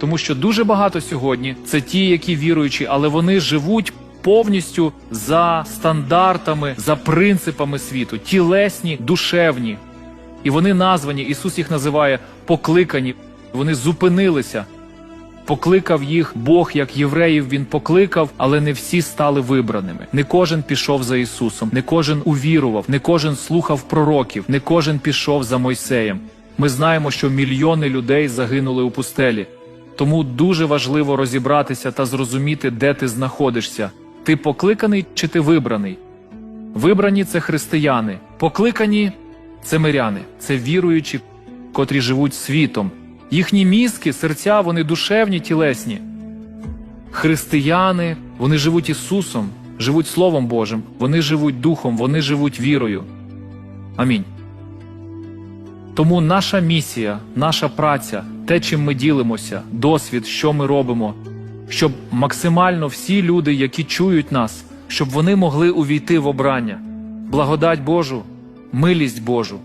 Тому що дуже багато сьогодні це ті, які віруючі, але вони живуть повністю за стандартами, за принципами світу, тілесні, душевні. І вони названі, Ісус їх називає покликані. Вони зупинилися. Покликав їх Бог, як євреїв він покликав, але не всі стали вибраними. Не кожен пішов за Ісусом, не кожен увірував, не кожен слухав пророків, не кожен пішов за Мойсеєм. Ми знаємо, що мільйони людей загинули у пустелі. Тому дуже важливо розібратися та зрозуміти, де ти знаходишся. Ти покликаний чи ти вибраний? Вибрані це християни, покликані це миряни, це віруючі, котрі живуть світом. Їхні мізки, серця, вони душевні, тілесні. Християни, вони живуть Ісусом, живуть Словом Божим, вони живуть Духом, вони живуть вірою. Амінь. Тому наша місія, наша праця, те, чим ми ділимося, досвід, що ми робимо, щоб максимально всі люди, які чують нас, щоб вони могли увійти в обрання, благодать Божу, милість Божу,